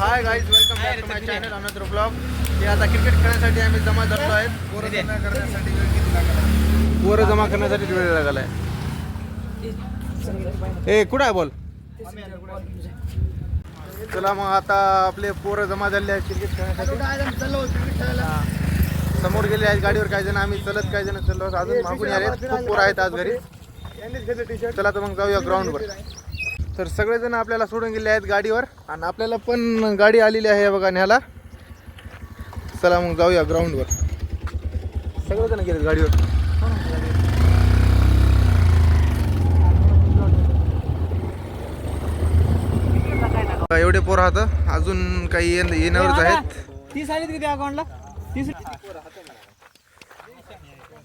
Hi guys welcome back to my channel another blog हे आता cricket खेळण्यासाठी आम्ही जमा झालो आहेत. पोरं जमा करण्यासाठी वेळ किती लागला? पोरं जमा करण्यासाठी वेळ लागला आहे ए कुठं आहे बोल? चला मग आता आपले पोरं जमा झाले आहेत क्रिकेट खेळण्यासाठी. समोर गेले आहेत गाडीवर काही जण. आम्ही चलत काही जण चाललो अजून मागून आले खूप पोरं आहेत आज घरी. चला तर मग जाऊया ग्राउंडवर तर सगळेजण आपल्याला सोडून गेले आहेत गाडीवर. आणि आपल्याला पण गाडी आलेली आहे बघा न्याला. चला मग जाऊया ग्राउंडवर सगळेजण गेले गाडीवर. एवढे पोर राहतं अजून काही येण- येणारच आहेत. तीस आलीत किती अकाउंटला तीस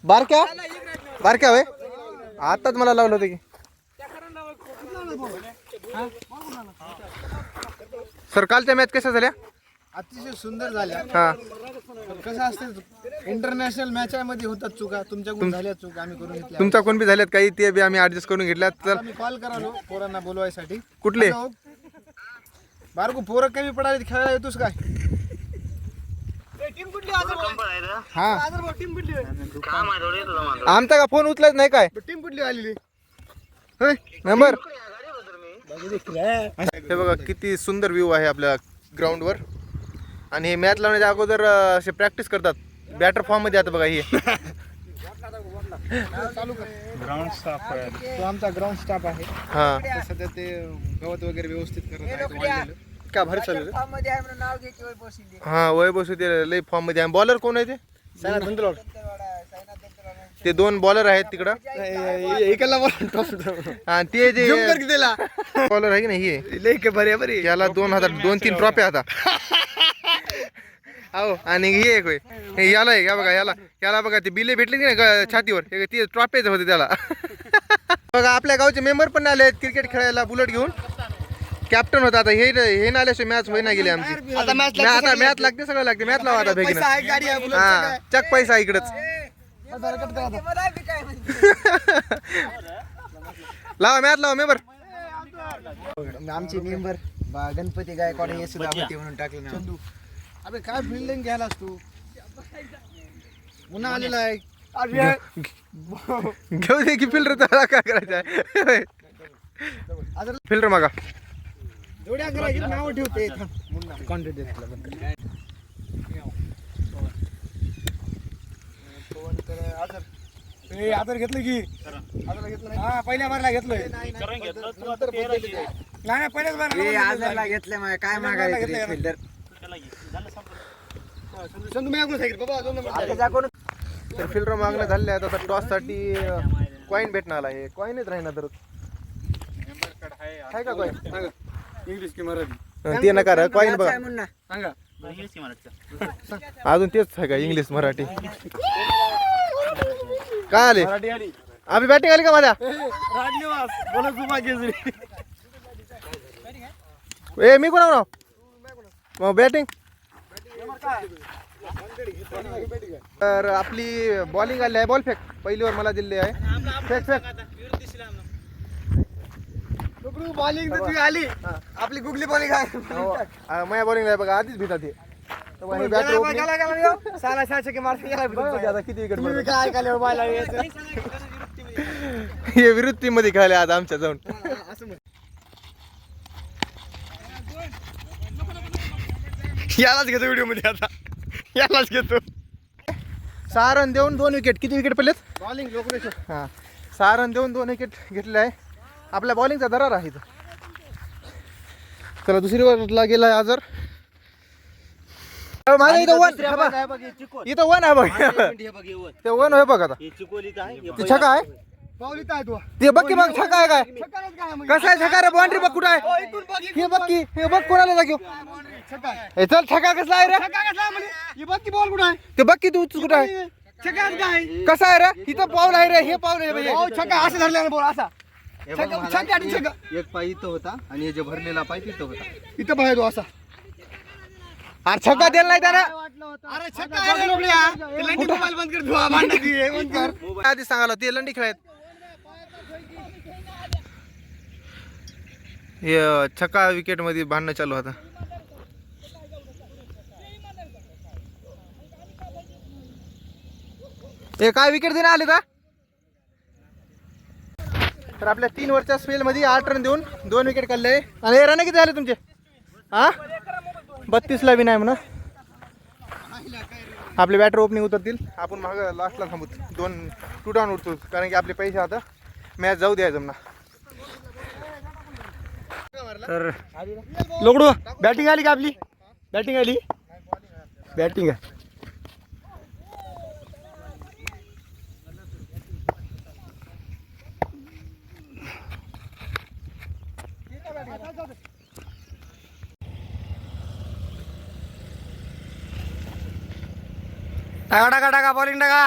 बारक्या? बारक्या वय आताच मला लावलं होतं की. सर कालच्या मॅच कशा झाल्या? अतिशय सुंदर झाल्या. हा. कसं असतं इंटरनॅशनल मॅच मध्ये होतात चुका. तुमच्याकडून झाल्या चुका? आम्ही करून घेतल्या. तुमचा कोण बी झाल्यात काही ते बी आम्ही ऍडजस्ट करून घेतल्यात. तर आम्ही कॉल करालो पोरांना बोलवायसाठी. कुठले? हॅलो. बारगू पोरं कमी पडायला खेळायला येतोस काय? हा. आमचा का फोन उचलत नाही काय? टीम कुठली आलेली? नंबर? हे बघा किती सुंदर व्ह्यू आहे आपल्या ग्राउंडवर आणि हे मॅच लावण्याच्या अगोदर असे प्रॅक्टिस करतात. बॅटर फॉर्ममध्ये आता बघा हे. ग्राउंड स्टाफ तो आमचा ग्राउंड स्टाफ आहे. हा. ते सध्या ते गवत वगैरे व्यवस्थित करत आहेत वाढलेलं. का भारी चालू हा वय बसू ते लई फॉर्ममध्ये बॉलर कोण आहे ते? सायना धंदलवाड. ते दोन बॉलर आहेत तिकडं. एकाला आणि ते जे बॉलर आहे की नाही हे बरे बरे. त्याला दोन हजार दोन तीन ट्रॉफ्या आता. अहो आणि हे एक होय. हे याला आहे या बघा याला याला बघा ते बिले भेटले की नाही छातीवर? हे ते ट्रॉफीच होते त्याला. बघा आपल्या गावचे मेंबर पण आले आहेत क्रिकेट खेळायला बुलेट घेऊन. कॅप्टन होता आता हे हे ना आल्याशिवाय मॅच होईना गेली आमची. आता मॅच लागते सगळं. लागते मॅच लावा आता पैसा आहे गाडी आहे बुलेटचा हा? चक पैसा इकडच. लावा मॅच लावा मेंबर. आमचे मेंबर गणपती गायकवाड हे सुद्धा म्हणून टाकलं ना अबे काय फिल्डिंग घ्यायलास तू? पुन्हा आलेला आहे. घेऊ दे की फिल्टर त्याला काय करायचं फिल्टर मागा. जोड्या करायची नाव ठेवते. आदर. घेतलं की? हा पहिल्या मारला घेतलोय. नाही नाही पहिल्याच हे मारला आजारला घेतलं मग काय मागायचं फिल्डर? संधू मी ऐकून सांगितलं बाबा दोन नंबर आता कोण? तर फिल्टर मागणं झाले आहेत आता टॉससाठी कॉईन भेटणार आहे. कॉईनच राहीना तर. आहे का कॉईन इंग्लिश की मराठी. ते नका रे कॉईन बघा. सांगा. अजून तेच आहे का इंग्लिश मराठी? काय आले मराठी आली. आम्ही बॅटिंग आली का माझ्या? राजनिवास बोला जुमा केसरी ए मी कोणा मग बॅटिंग तर आपली बॉलिंग आली आहे बॉल फेक. पहिली वर मला दिली आहे. Fake fake. बॉलिंग तर तुझी आली. आपली गुगली बॉलिंग आहे. आ, माझ्या बॉलिंग आहे बघा आधीच भीतात हे तर मग हे bat गेला, opening- गेला, गेला, गेला. साला सहाशे की मारते गेला बघा की आता किती विकेट तुम्ही काय ऐकायला बायला यायचं? हे विरुद्ध टीममध्ये खेळले आज आमच्या जाऊन. असं म्हण. यालाच घेतो व्हिडिओमध्ये आता. यालाच घेतो. सहा रन देऊन दोन विकेट. किती विकेट पडलेत? बॉलिंग हा. सहा रन देऊन दोन विकेट घेतले आहे. आपल्या बॉलिंगचा दरार आहे इथं. चला दुसरी वरला गेला आजर. अहो, माझ्या इथं वन हा बघ. इथं वन आहे बघ. ते वन आहे बघ आता. ते छका आहे पावली काय? तू. ते बघ की मग छका आहे काय? छक्काच काय मग? कसं आहे छका रे? बाउंड्री बघ कुठं आहे? इथून बघ, हे बघ की हे बघ कोणाला आहे. हे चल छका कसला आहे रे? कसला? हे बघ की बॉल कुठं आहे? ते बघ की तू कुठं आहे? काय कसं आहे रे? इथं पाऊल आहे रे हे पाऊल आहे हो छक्का असं धरला बॉल असा. आणि छक्का एक पाय इथं होता आणि हे जे भरलेला पाय तिथं होता. इथं पाहिजे तो असा. अरे छक्का देल नाही त्यानं. अरे छक्का आहे मोबाईल बंद कर धुवा बंद कर. आधी सांगायला ते लंडी खेळत हे छक्का विकेटमध्ये भांडणं चालू होता. हे काय विकेट देणं आले का तर आपल्या तीन वरच्या स्पेल मध्ये आठ रन देऊन दोन विकेट काढले. आणि हे रन किती झाले तुमचे? हा? बत्तीसला बी नाही म्हणा. आपले बॅटर ओपनिंग उतरतील. आपण माग लास्टला थांबू. दोन टू डाऊन उठतो कारण की आपले पैसे आता मॅच जाऊ द्यायचं म्हणा. तर लोकडू बॅटिंग आली का आपली? बॅटिंग आली? बॅटिंग आहे. टाका टाका टाका बॉलिंग टाका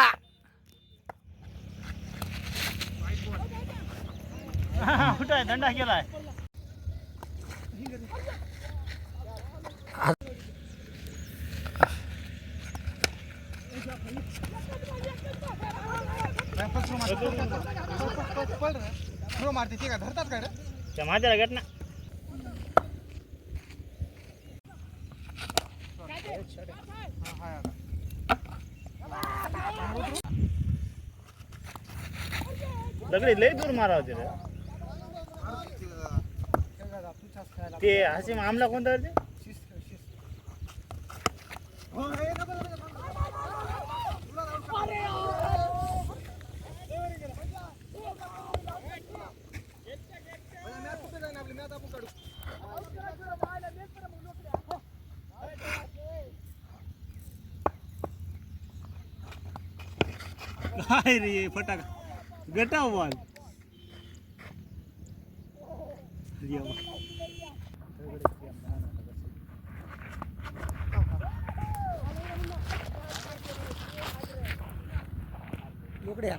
दंडा केलाय मारते ते का धरतात काय रे? माझ्या ना दूर मारा होते रे ते हसीम आमला कोणता रे काय रे फटाका. गटाव बॉल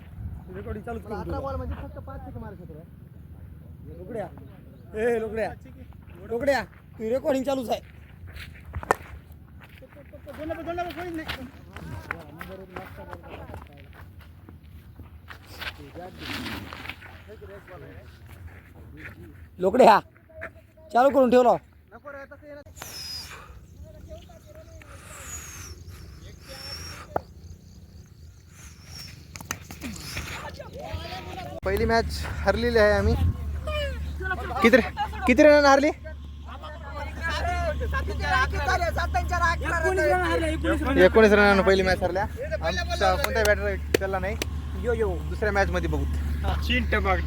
अठरा बॉल म्हणजे फक्त पाच सिक्स मारू शकतो लोकड्या ए लोकड्या लोकड्या तू रेकॉर्डिंग चालूच आहे. लोकडे हा. चालू करून ठेवला. पहिली मॅच हरलेली आहे आम्ही. किती किती रन हरली? एकोणीस रनानं पहिली मॅच हरल्या. आमचा कोणता बॅटर त्याला नाही. यो यो दुसऱ्या मॅच मध्ये बघू. चिंट बघ